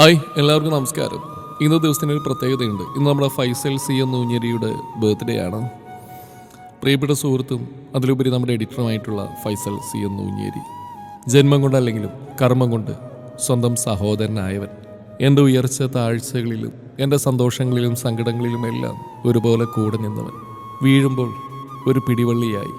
Hi എല്ലാവർക്കും നമസ്കാരം. ഇന്ന് ദിവസത്തിന് ഒരു പ്രത്യേകതയുണ്ട്. ഇന്ന് നമ്മുടെ ഫൈസൽ സി എന്ന നൂഞ്ഞേരിയുടെ ബർത്ത്ഡേ ആണ്. പ്രിയപ്പെട്ട സുഹൃത്തും അതിലുപരി നമ്മുടെ എഡിറ്ററുമായിട്ടുള്ള ഫൈസൽ സി എന്ന ഊഞ്ഞേരി ജന്മം കൊണ്ടല്ലെങ്കിലും കർമ്മം കൊണ്ട് സ്വന്തം സഹോദരനായവൻ. എന്റെ ഉയർച്ച താഴ്ചകളിലും എന്റെ സന്തോഷങ്ങളിലും സങ്കടങ്ങളിലും എല്ലാം ഒരുപോലെ കൂടെ നിന്നവൻ. വീഴുമ്പോൾ ഒരു പിടിവള്ളിയായി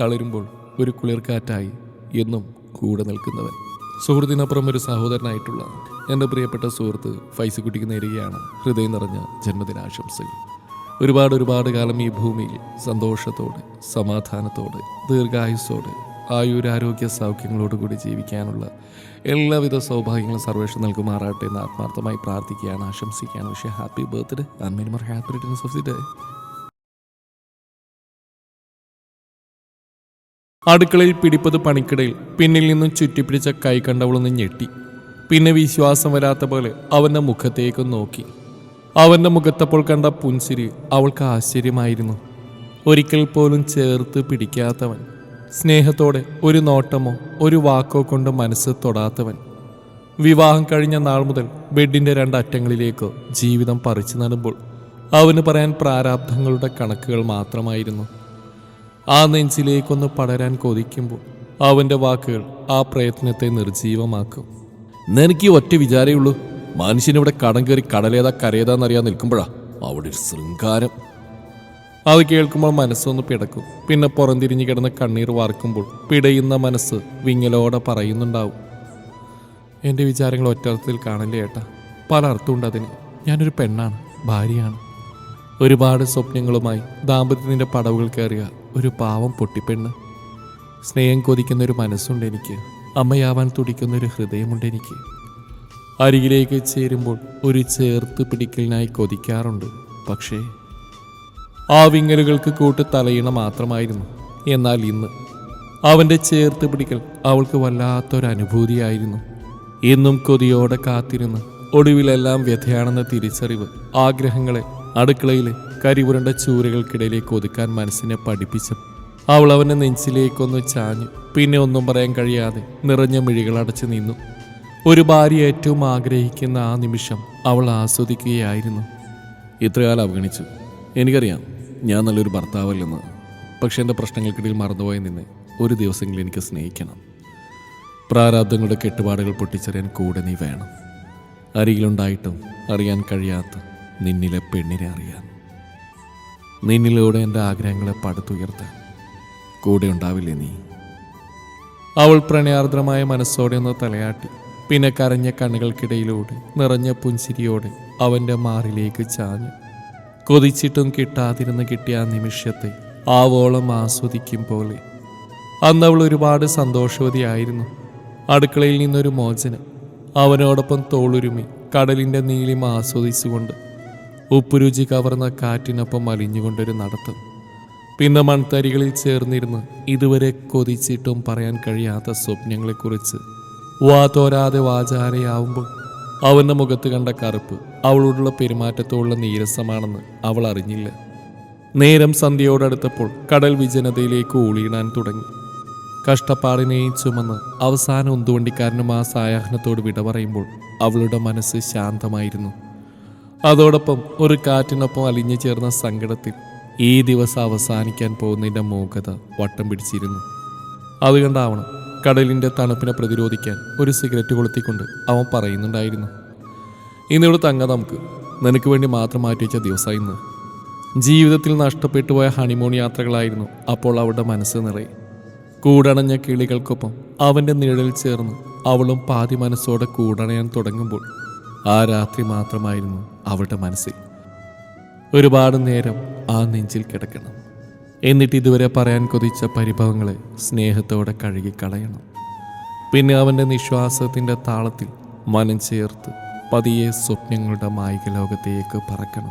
തളരുമ്പോൾ ഒരു കുളിർക്കാറ്റായി എന്നും കൂടെ നിൽക്കുന്നവൻ. സുഹൃത്തിനപ്പുറം ഒരു സഹോദരനായിട്ടുള്ള എന്റെ പ്രിയപ്പെട്ട സുഹൃത്ത് ഫൈസിക്കുട്ടിക്ക് നേരുകയാണ് ഹൃദയം നിറഞ്ഞ ജന്മദിനാശംസകൾ. ഒരുപാട് ഒരുപാട് കാലം ഈ ഭൂമിയിൽ സന്തോഷത്തോടെ സമാധാനത്തോടെ ദീർഘായുസ്സോടെ ആയുരാരോഗ്യ സൗഖ്യങ്ങളോടുകൂടി ജീവിക്കാനുള്ള എല്ലാവിധ സൗഭാഗ്യങ്ങളും സർവേഷൻ നൽകുമാറാട്ടെ എന്ന് ആത്മാർത്ഥമായി പ്രാർത്ഥിക്കുകയാണ് ആശംസിക്കുകയാണ്. പക്ഷേ ഹാപ്പി ബർത്ത്ഡേ. Happy day. അടുക്കളയിൽ പിടിപ്പത് പണിക്കിടയിൽ പിന്നിൽ നിന്നും ചുറ്റിപ്പിടിച്ച കൈ കണ്ടവളൊന്ന് ഞെട്ടി. പിന്നെ വിശ്വാസം വരാത്ത പോലെ അവന്റെ മുഖത്തേക്ക് നോക്കി. അവന്റെ മുഖത്തപ്പോൾ കണ്ട പുൻസിരി അവൾക്ക് ആശ്ചര്യമായിരുന്നു. ഒരിക്കൽ പോലും ചേർത്ത് പിടിക്കാത്തവൻ. സ്നേഹത്തോടെ ഒരു നോട്ടമോ ഒരു വാക്കോ കൊണ്ട് മനസ്സ് തൊടാത്തവൻ. വിവാഹം കഴിഞ്ഞ നാൾ മുതൽ ബെഡിന്റെ രണ്ടറ്റങ്ങളിലേക്ക് ജീവിതം പറിച്ചു നടുമ്പോൾ അവന് പറയാൻ പ്രാരാബ്ധങ്ങളുടെ കണക്കുകൾ മാത്രമായിരുന്നു. ആ നെഞ്ചിലേക്കൊന്ന് പടരാൻ കൊതിക്കുമ്പോൾ അവന്റെ വാക്കുകൾ ആ പ്രയത്നത്തെ നിർജീവമാക്കും നിനക്ക് ഒറ്റ വിചാരേ ഉള്ളൂ മനുഷ്യനിവിടെ കടം കയറി കടലേതാ കരയേതാന്നറിയാൻ നിൽക്കുമ്പോഴാ അവിടെ ഒരു ശൃംഗാരം. അത് കേൾക്കുമ്പോൾ മനസ്സൊന്ന് പിടക്കും. പിന്നെ പുറംതിരിഞ്ഞു കിടന്ന് കണ്ണീർ വാർക്കുമ്പോൾ പിടയുന്ന മനസ്സ് വിങ്ങലോടെ പറയുന്നുണ്ടാവും. എന്റെ വിചാരങ്ങൾ ഒറ്റർത്ഥത്തിൽ കാണില്ല ഏട്ടാ. പല അർത്ഥമുണ്ട് അതിന്. ഞാനൊരു പെണ്ണാണ് ഭാര്യയാണ്. ഒരുപാട് സ്വപ്നങ്ങളുമായി ദാമ്പത്യത്തിന്റെ പടവുകൾ കയറിയ ഒരു പാവം പൊട്ടിപ്പെണ്ണ്. സ്നേഹം കൊതിക്കുന്ന ഒരു മനസ്സുണ്ട് എനിക്ക് അമ്മയാവാൻ തുടിക്കുന്ന ഒരു ഹൃദയമുണ്ട് എനിക്ക് അരികിലേക്ക് ചേരുമ്പോൾ ഒരു ചേർത്ത് പിടിക്കലിനായി കൊതിക്കാറുണ്ട്. പക്ഷേ ആ വിങ്ങലുകൾക്ക് കൂട്ട് തലയിണ മാത്രമായിരുന്നു. എന്നാൽ ഇന്ന് അവന്റെ ചേർത്ത് പിടിക്കൽ അവൾക്ക് വല്ലാത്തൊരനുഭൂതിയായിരുന്നു എന്നും കൊതിയോടെ കാത്തിരുന്ന് ഒടുവിലെല്ലാം വ്യഥയാണെന്ന തിരിച്ചറിവ് ആഗ്രഹങ്ങളെ അടുക്കളയിലെ കരിപുരണ്ട ചൂരകൾക്കിടയിലേക്ക് ഒതുക്കാൻ മനസ്സിനെ പഠിപ്പിച്ച അവൾ അവന്റെ നെഞ്ചിലേക്കൊന്ന് ചാഞ്ഞു. പിന്നെ ഒന്നും പറയാൻ കഴിയാതെ നിറഞ്ഞ മിഴികൾ അടച്ചു നിന്നു. ഒരു ഭാര്യ ഏറ്റവും ആഗ്രഹിക്കുന്ന ആ നിമിഷം അവൾ ആസ്വദിക്കുകയായിരുന്നു. ഇത്രകാലം അവഗണിച്ചു. എനിക്കറിയാം ഞാൻ നല്ലൊരു ഭർത്താവല്ലെന്ന്. പക്ഷെ എന്റെ പ്രശ്നങ്ങൾക്കിടയിൽ മറന്നുപോയ നിന്നെ ഒരു ദിവസമെങ്കിലും എനിക്ക് സ്നേഹിക്കണം. പ്രാരാബ്ദങ്ങളുടെ കെട്ടുപാടുകൾ പൊട്ടിച്ചെറിയാൻ കൂടെ നീ വേണം. അരികിലുണ്ടായിട്ടും അറിയാൻ കഴിയാത്ത നിന്നിലെ പെണ്ണിനെ അറിയാൻ. നിന്നിലൂടെ എന്റെ ആഗ്രഹങ്ങളെ പടുത്തുയർത്താൻ കൂടെ ഉണ്ടാവില്ലേ നീ? അവൾ പ്രണയാർദ്രമായ മനസ്സോടെ ഒന്ന് തലയാട്ടി. പിന്നെ കരഞ്ഞ കണ്ണുകൾക്കിടയിലൂടെ നിറഞ്ഞ പുഞ്ചിരിയോടെ അവന്റെ മാറിലേക്ക് ചാഞ്ഞു. കൊതിച്ചിട്ടും കിട്ടാതിരുന്ന് കിട്ടിയ ആ നിമിഷത്തെ ആവോളം ആസ്വദിക്കും പോലെ. അന്ന് അവൾ ഒരുപാട് സന്തോഷവതിയായിരുന്നു. അടുക്കളയിൽ നിന്നൊരു മോചനം അവനോടൊപ്പം തോളുരുമി കടലിന്റെ നീലിമ ആസ്വദിച്ചുകൊണ്ട് ഉപ്പുരുചി കവർന്ന കാറ്റിനൊപ്പം അലിഞ്ഞുകൊണ്ടൊരു നടത്തം. പിന്നെ മൺതരികളിൽ ചേർന്നിരുന്ന് ഇതുവരെ കൊതിച്ചിട്ടും പറയാൻ കഴിയാത്ത സ്വപ്നങ്ങളെക്കുറിച്ച്. വാ തോരാതെ വാചാരയാവുമ്പോൾ അവന്റെ മുഖത്ത് കണ്ട കറുപ്പ് അവളോടുള്ള പെരുമാറ്റത്തോടുള്ള നീരസമാണെന്ന് അവൾ അറിഞ്ഞില്ല. നേരം സന്ധ്യയോടടുത്തപ്പോൾ കടൽ വിജനതയിലേക്ക് ഊളിയിടാൻ തുടങ്ങി. കഷ്ടപ്പാടിനെയും ചുമന്ന് അവസാന ഉന്തുവണ്ടിക്കാരനും ആ സായാഹ്നത്തോട് വിട പറയുമ്പോൾ അവളുടെ മനസ്സ് ശാന്തമായിരുന്നു. അതോടൊപ്പം ഒരു കാറ്റിനൊപ്പം അലിഞ്ഞു ചേർന്ന സങ്കടത്തിൽ ഈ ദിവസം അവസാനിക്കാൻ പോകുന്നതിന്റെ മൂകത വട്ടം പിടിച്ചിരുന്നു. അതുകൊണ്ടാവണം കടലിന്റെ തണുപ്പിനെ പ്രതിരോധിക്കാൻ ഒരു സിഗരറ്റ് കൊളുത്തിക്കൊണ്ട് അവൻ പറയുന്നുണ്ടായിരുന്നു. ഇന്നിവിടെ തങ്ങ നമുക്ക്. നിനക്ക് വേണ്ടി മാത്രം മാറ്റിവെച്ച ദിവസം ഇന്ന്. ജീവിതത്തിൽ നഷ്ടപ്പെട്ടു പോയ ഹണിമൂൺ യാത്രകളായിരുന്നു അപ്പോൾ അവളുടെ മനസ്സ് നിറയെ. കൂടണഞ്ഞ കിളികൾക്കൊപ്പം അവന്റെ നിഴലിൽ ചേർന്ന് അവളും പാതി മനസ്സോടെ കൂടണയാൻ തുടങ്ങുമ്പോൾ ആ രാത്രി മാത്രമായിരുന്നു അവളുടെ മനസ്സിൽ. ഒരുപാട് നേരം ആ നെഞ്ചിൽ കിടക്കണം. എന്നിട്ട് ഇതുവരെ പറയാൻ കൊതിച്ച പരിഭവങ്ങളെ സ്നേഹത്തോടെ കഴുകിക്കളയണം. പിന്നെ അവന്റെ നിശ്വാസത്തിന്റെ താളത്തിൽ മനം ചേർത്ത് പതിയെ സ്വപ്നങ്ങളുടെ മായിക ലോകത്തേക്ക് പറക്കണം.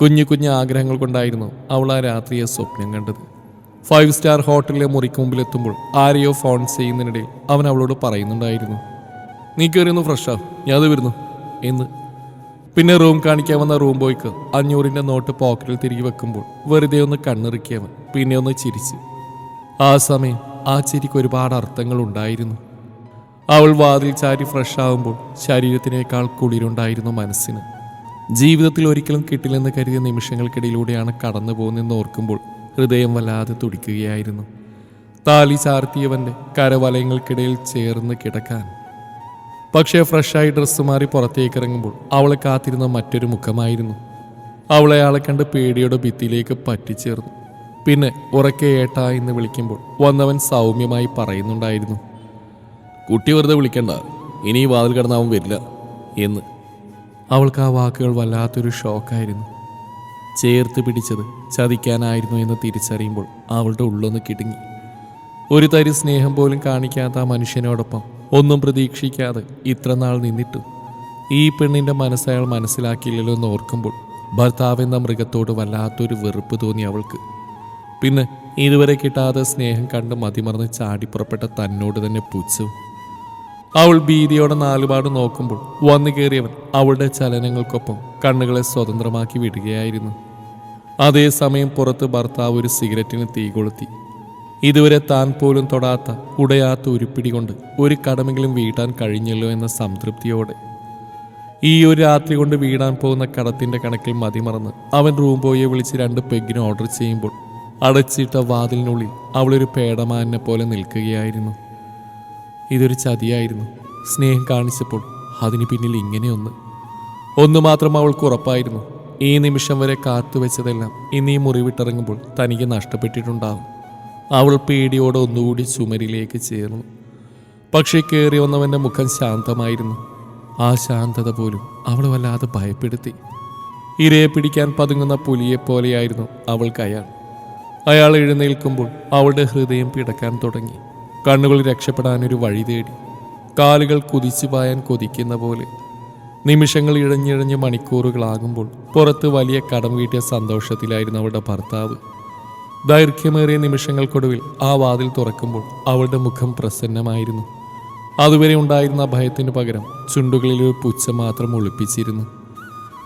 കുഞ്ഞു കുഞ്ഞു ആഗ്രഹങ്ങൾ കൊണ്ടായിരുന്നു അവൾ ആ രാത്രിയെ സ്വപ്നം കണ്ടത്. ഫൈവ് സ്റ്റാർ ഹോട്ടലിലെ മുറിക്ക് മുമ്പിലെത്തുമ്പോൾ ആരെയോ ഫോൺ ചെയ്യുന്നതിനിടയിൽ അവൻ അവളോട് പറയുന്നുണ്ടായിരുന്നു നീ കയറിയൊന്ന് ഫ്രഷാ ഞാൻ അത് വരുന്നു. എന്ന്. പിന്നെ റൂം കാണിക്കാൻ വന്ന റൂം ബോയ്ക്ക് അഞ്ഞൂറിന്റെ നോട്ട് പോക്കറ്റിൽ തിരികെ വെക്കുമ്പോൾ വെറുതെ ഒന്ന് കണ്ണിറുക്കിയവൻ പിന്നെ ഒന്ന് ചിരിച്ച്. ആ സമയം ആ ചിരിക്ക് ഒരുപാട് അർത്ഥങ്ങൾ ഉണ്ടായിരുന്നു. അവൾ വാതിൽ ചാരി ഫ്രഷ് ആകുമ്പോൾ ശരീരത്തിനേക്കാൾ കുളിരുണ്ടായിരുന്നു മനസ്സിന്. ജീവിതത്തിൽ ഒരിക്കലും കിട്ടില്ലെന്ന് കരുതിയ നിമിഷങ്ങൾക്കിടയിലൂടെയാണ് കടന്നു പോകുന്നതെന്ന് ഓർക്കുമ്പോൾ ഹൃദയം വല്ലാതെ തുടിക്കുകയായിരുന്നു. താലി ചാർത്തിയവന്റെ കരവലയങ്ങൾക്കിടയിൽ ചേർന്ന് കിടക്കാൻ പക്ഷേ ഫ്രഷായി ഡ്രസ്സ് മാറി പുറത്തേക്ക് ഇറങ്ങുമ്പോൾ അവളെ കാത്തിരുന്ന മറ്റൊരു മുഖമായിരുന്നു. അവളെ ആളെ കണ്ട് പേടിയുടെ ഭിത്തിയിലേക്ക് പറ്റിച്ചേർന്നു. പിന്നെ ഉറക്കെ ഏട്ടാ എന്ന് വിളിക്കുമ്പോൾ വന്നവൻ സൗമ്യമായി പറയുന്നുണ്ടായിരുന്നു. കുട്ടി വെറുതെ വിളിക്കണ്ട. ഇനി വാതിൽ കിടന്ന് അവൻ വരില്ല എന്ന്. അവൾക്ക് ആ വാക്കുകൾ വല്ലാത്തൊരു ഷോക്കായിരുന്നു. ചേർത്ത് പിടിച്ചത് ചതിക്കാനായിരുന്നു എന്ന് തിരിച്ചറിയുമ്പോൾ അവളുടെ ഉള്ളൊന്ന് കിടുങ്ങി. ഒരു തരി സ്നേഹം പോലും കാണിക്കാത്ത ആ മനുഷ്യനോടൊപ്പം ഒന്നും പ്രതീക്ഷിക്കാതെ ഇത്ര നാൾ നിന്നിട്ടും. ഈ പെണ്ണിന്റെ മനസ്സയാൾ മനസ്സിലാക്കിയില്ലല്ലോ എന്ന് ഓർക്കുമ്പോൾ ഭർത്താവ് എന്ന മൃഗത്തോട് വല്ലാത്തൊരു വെറുപ്പ് തോന്നി അവൾക്ക്. പിന്നെ ഇതുവരെ കിട്ടാതെ സ്നേഹം കണ്ട് മതിമറന്ന് ചാടിപ്പുറപ്പെട്ട തന്നോട് തന്നെ പുച്ഛു. അവൾ ഭീതിയോടെ നാലുപാട് നോക്കുമ്പോൾ വന്നു കയറിയവൻ അവളുടെ ചലനങ്ങൾക്കൊപ്പം കണ്ണുകളെ സ്വതന്ത്രമാക്കി വിടുകയായിരുന്നു. അതേസമയം പുറത്ത് ഭർത്താവ് ഒരു സിഗരറ്റിന് തീ കൊളുത്തി ഇതുവരെ താൻ പോലും തൊടാത്ത ഉടയാത്ത ഉരുപ്പിടി കൊണ്ട് ഒരു കടമെങ്കിലും വീട്ടാൻ കഴിഞ്ഞല്ലോ എന്ന സംതൃപ്തിയോടെ. ഈ ഒരു രാത്രി കൊണ്ട് വീടാൻ പോകുന്ന കടത്തിന്റെ കണക്കിൽ മതിമറന്ന് അവൻ റൂം ബോയെ വിളിച്ച് രണ്ട് പെഗിന് ഓർഡർ ചെയ്യുമ്പോൾ അടച്ചിട്ട വാതിലിനുള്ളിൽ അവളൊരു പേടമാനെ പോലെ നിൽക്കുകയായിരുന്നു. ഇതൊരു ചതിയായിരുന്നു. സ്നേഹം കാണിച്ചപ്പോൾ അതിന് പിന്നിൽ ഇങ്ങനെയൊന്ന്. ഒന്ന് മാത്രം അവൾക്ക് ഉറപ്പായിരുന്നു. ഈ നിമിഷം വരെ കാത്തുവെച്ചതെല്ലാം ഇന്ന് ഈ മുറിവിട്ടിറങ്ങുമ്പോൾ തനിക്ക് നഷ്ടപ്പെട്ടിട്ടുണ്ടാവും. അവൾ പേടിയോടെ ഒന്നുകൂടി ചുമരിലേക്ക് ചേർന്നു. പക്ഷേ കയറി വന്നവന്റെ മുഖം ശാന്തമായിരുന്നു. ആ ശാന്തത പോലും അവളെ വല്ലാതെ ഭയപ്പെടുത്തി. ഇരയെ പിടിക്കാൻ പതുങ്ങുന്ന പുലിയെപ്പോലെയായിരുന്നു അവൾക്ക് അയാൾ. അയാൾ എഴുന്നേൽക്കുമ്പോൾ അവളുടെ ഹൃദയം പിടക്കാൻ തുടങ്ങി. കണ്ണുകൾ രക്ഷപ്പെടാനൊരു വഴി തേടി. കാലുകൾ കുതിച്ചു പായാൻ കൊതിക്കുന്ന പോലെ. നിമിഷങ്ങൾ ഇഴഞ്ഞിഴഞ്ഞ് മണിക്കൂറുകളാകുമ്പോൾ പുറത്ത് വലിയ കടം വീട്ടിയ സന്തോഷത്തിലായിരുന്നു അവളുടെ ഭർത്താവ്. ദൈർഘ്യമേറിയ നിമിഷങ്ങൾക്കൊടുവിൽ ആ വാതിൽ തുറക്കുമ്പോൾ അവളുടെ മുഖം പ്രസന്നമായിരുന്നു. അതുവരെ ഉണ്ടായിരുന്ന ഭയത്തിന് പകരം ചുണ്ടുകളിൽ ഒരു പുച്ഛം മാത്രം ഒളിപ്പിച്ചിരുന്നു.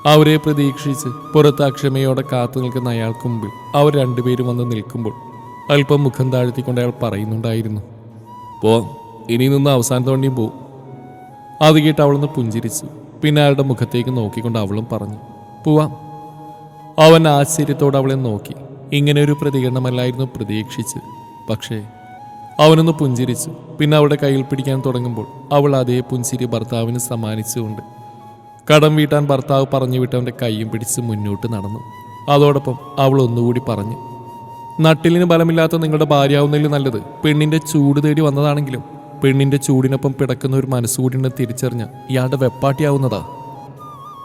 അവരെ പ്രതീക്ഷിച്ച് പുറത്ത് അക്ഷമയോടെ കാത്തു നിൽക്കുന്ന അയാൾക്ക് മുമ്പിൽ അവർ രണ്ടുപേരും വന്ന് നിൽക്കുമ്പോൾ അല്പം മുഖം താഴ്ത്തിക്കൊണ്ട് അയാൾ പറയുന്നുണ്ടായിരുന്നു. പോ ഇനി നിന്ന് അവസാനം തോണ്ടിയും പോവും അത് കേട്ട് അവളൊന്ന് പുഞ്ചിരിച്ചു. പിന്നെ അയാളുടെ മുഖത്തേക്ക് നോക്കിക്കൊണ്ട് അവളും പറഞ്ഞു പോവാം. അവൻ ആശ്ചര്യത്തോടെ അവളെ നോക്കി. ഇങ്ങനെ ഒരു പ്രതികരണമല്ലായിരുന്നു പ്രതീക്ഷിച്ചത് പക്ഷേ അവനൊന്ന് പുഞ്ചിരിച്ചു. പിന്നെ അവളുടെ കയ്യിൽ പിടിക്കാൻ തുടങ്ങുമ്പോൾ അവൾ അതേ പുഞ്ചിരി ഭർത്താവിന് സമ്മാനിച്ചുകൊണ്ട് കടം വീട്ടാൻ ഭർത്താവ് പറഞ്ഞു വിട്ടവന്റെ കൈയും പിടിച്ച് മുന്നോട്ട് നടന്നു. അതോടൊപ്പം അവൾ ഒന്നുകൂടി പറഞ്ഞു നട്ടിലിന് ബലമില്ലാത്ത നിങ്ങളുടെ ഭാര്യയാവുന്നതിൽ നല്ലത് പെണ്ണിന്റെ ചൂട് തേടി വന്നതാണെങ്കിലും പെണ്ണിന്റെ ചൂടിനൊപ്പം പിടക്കുന്ന ഒരു മനസ്സുകൂടിനെ തിരിച്ചറിഞ്ഞ് ഇയാളുടെ വെപ്പാട്ടിയാവുന്നതാ.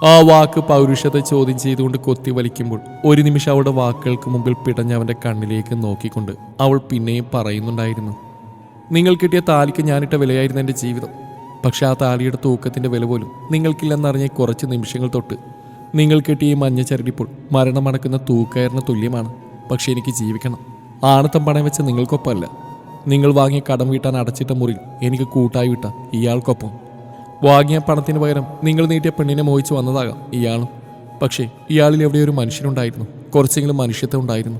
ആ വാക്ക് പൗരുഷത്തെ ചോദ്യം ചെയ്തുകൊണ്ട് കൊത്തി വലിക്കുമ്പോൾ ഒരു നിമിഷം അവളുടെ വാക്കുകൾക്ക് മുമ്പിൽ പിടഞ്ഞ അവന്റെ കണ്ണിലേക്ക് നോക്കിക്കൊണ്ട് അവൾ പിന്നെയും പറയുന്നുണ്ടായിരുന്നു നിങ്ങൾ കിട്ടിയ താലിക്ക് ഞാനിട്ട വിലയായിരുന്നു എന്റെ ജീവിതം. പക്ഷെ ആ താലിയുടെ തൂക്കത്തിന്റെ വില പോലും നിങ്ങൾക്കില്ലെന്നറിഞ്ഞ കുറച്ച് നിമിഷങ്ങൾ തൊട്ട് നിങ്ങൾ കിട്ടിയ ഈ മഞ്ഞ ചരടിപ്പോൾ മരണമടക്കുന്ന തൂക്കയറിന് തുല്യമാണ്. പക്ഷെ എനിക്ക് ജീവിക്കണം. ആണത്തം പണയം വെച്ച നിങ്ങൾക്കൊപ്പമല്ല. നിങ്ങൾ വാങ്ങിയ കടം വീട്ടാൻ അടച്ചിട്ട മുറിയിൽ എനിക്ക് കൂട്ടായി വിട്ട ഇയാൾക്കൊപ്പം വാങ്ങിയ പണത്തിന് പകരം നിങ്ങൾ നീട്ടിയ പെണ്ണിനെ മോഹിച്ചു വന്നതാകാം ഇയാളും. പക്ഷേ ഇയാളിൽ എവിടെ ഒരു മനുഷ്യനുണ്ടായിരുന്നു. കുറച്ചെങ്കിലും മനുഷ്യത്വം ഉണ്ടായിരുന്നു.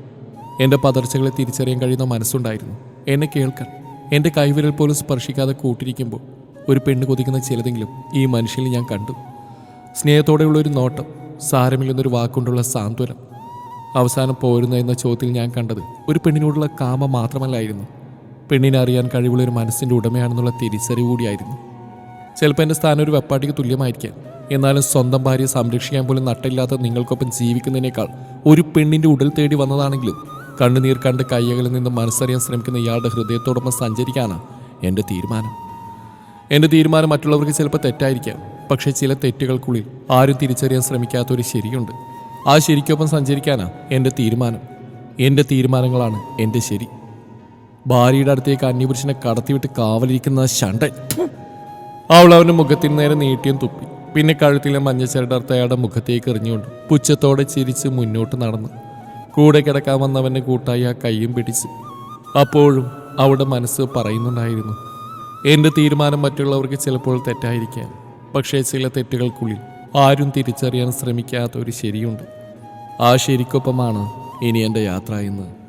എന്റെ പതർച്ചകളെ തിരിച്ചറിയാൻ കഴിയുന്ന മനസ്സുണ്ടായിരുന്നു. എന്നെ കേൾക്കാൻ എന്റെ കൈവിരൽ പോലും സ്പർശിക്കാതെ കൂട്ടിരിക്കുമ്പോൾ ഒരു പെണ്ണ് കൊതിക്കുന്ന ചിലതെങ്കിലും ഈ മനുഷ്യനിൽ ഞാൻ കണ്ടു. സ്നേഹത്തോടെയുള്ള ഒരു നോട്ടം സാരമില്ലെന്നൊരു വാക്കുകൊണ്ടുള്ള സാന്ത്വനം. അവസാനം പോരുന്ന എന്ന ചോദ്യത്തിൽ ഞാൻ കണ്ടത് ഒരു പെണ്ണിനോടുള്ള കാമ മാത്രമല്ലായിരുന്നു. പെണ്ണിനെ അറിയാൻ കഴിവുള്ള ഒരു മനസ്സിന്റെ ഉടമയാണെന്നുള്ള തിരിച്ചറിവ് കൂടിയായിരുന്നു. ചിലപ്പോൾ എന്റെ സ്ഥാനം ഒരു വെപ്പാട്ടിക്ക് തുല്യമായിരിക്കാം. എന്നാലും സ്വന്തം ഭാര്യയെ സംരക്ഷിക്കാൻ പോലും നട്ടില്ലാത്ത നിങ്ങൾക്കൊപ്പം ജീവിക്കുന്നതിനേക്കാൾ ഒരു പെണ്ണിന്റെ ഉടൽ തേടി വന്നതാണെങ്കിലും കണ്ണുനീർ കണ്ട് കയ്യകളിൽ നിന്ന് മനസ്സറിയാൻ ശ്രമിക്കുന്ന ഇയാളുടെ ഹൃദയത്തോടൊപ്പം സഞ്ചരിക്കാനാണ് എന്റെ തീരുമാനം. എന്റെ തീരുമാനം മറ്റുള്ളവർക്ക് ചിലപ്പോൾ തെറ്റായിരിക്കാം. പക്ഷേ ചില തെറ്റുകൾക്കുള്ളിൽ ആരും തിരിച്ചറിയാൻ ശ്രമിക്കാത്ത ഒരു ശരിയുണ്ട്. ആ ശരിക്കൊപ്പം സഞ്ചരിക്കാനാണ് എന്റെ തീരുമാനം. എന്റെ തീരുമാനങ്ങളാണ് എന്റെ ശരി. ഭാര്യയുടെ അടുത്തേക്ക് അന്യപുരുഷനെ കടത്തിവിട്ട് കാവലിരിക്കുന്ന ശണ്ടൻ. അവൾ അവന്റെ മുഖത്തിന് നേരെ നീട്ടിയും തുപ്പി. പിന്നെ കഴുത്തിലെ മഞ്ഞച്ചരടർത്ത് അയാളുടെ മുഖത്തേക്ക് എറിഞ്ഞുകൊണ്ട് പുച്ഛത്തോടെ ചിരിച്ച് മുന്നോട്ട് നടന്നു. കൂടെ കിടക്കാൻ വന്നവന്റെ കൂട്ടായി ആ കൈയും പിടിച്ച്. അപ്പോഴും അവളുടെ മനസ്സ് പറയുന്നുണ്ടായിരുന്നു എന്റെ തീരുമാനം മറ്റുള്ളവർക്ക് ചിലപ്പോൾ തെറ്റായിരിക്കാം പക്ഷേ ചില തെറ്റുകൾക്കുള്ളിൽ ആരും തിരിച്ചറിയാൻ ശ്രമിക്കാത്ത ഒരു ശരിയുണ്ട്. ആ ശരിക്കൊപ്പമാണ് ഇനി എന്റെ യാത്ര എന്ന്.